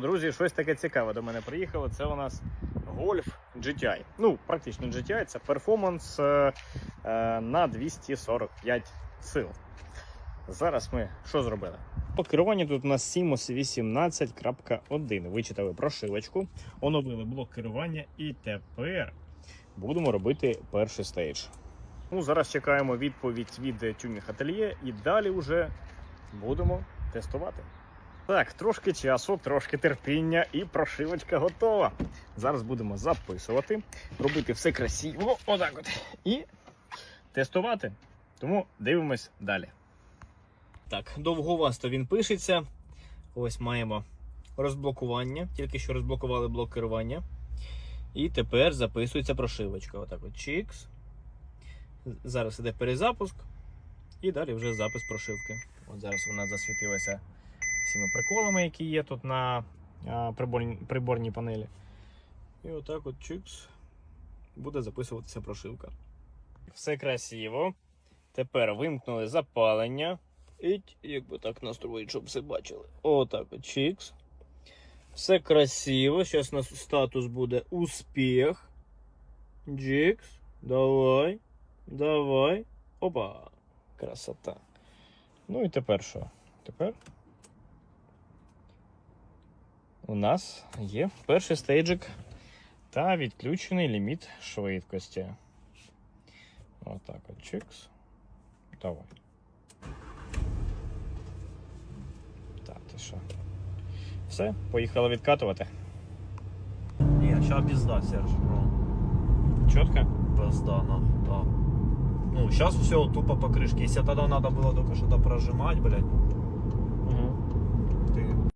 Друзі, щось таке цікаве до мене приїхало. Це у нас Golf GTI. Ну, практично GTI, це перформанс е, е, на 245 сил. Зараз ми що зробили? По керуванню тут у нас Simos 18.1. Вичитали прошивочку, оновили блок керування і тепер будемо робити перший стейдж. Ну, зараз чекаємо відповідь від тюнінг ательє і далі вже будемо тестувати. Так, трошки часу, трошки терпіння і прошивочка готова. Зараз будемо записувати, робити все красиво, отак от. І тестувати. Тому дивимось далі. Так, довговасто він пишеться. Ось маємо розблокування. Тільки що розблокували блок керування. І тепер записується прошивочка. Отак от чікс. Зараз іде перезапуск. І далі вже запис прошивки. От зараз вона засвітилася всіми приколами, які є тут на приборній, приборній панелі. І отак от чикс буде записуватися прошивка. Все красиво. Тепер вимкнули запалення. І якби так настроїть, щоб все бачили. Отак от чикс. Все красиво. Зараз у нас статус буде успіх. Джикс. Давай. Давай. Опа. Красота. Ну і тепер що? Тепер у нас є перший стейджик та відключений ліміт швидкості. Отак от чикс. Давай. Так, ти що? Все, поїхали відкатувати. Не, сейчас пизда, Серж. Чітко? Пизда, нахуй, да. Ну, сейчас все тупо по крышке. Если тогда надо было только что-то прожимать, блядь,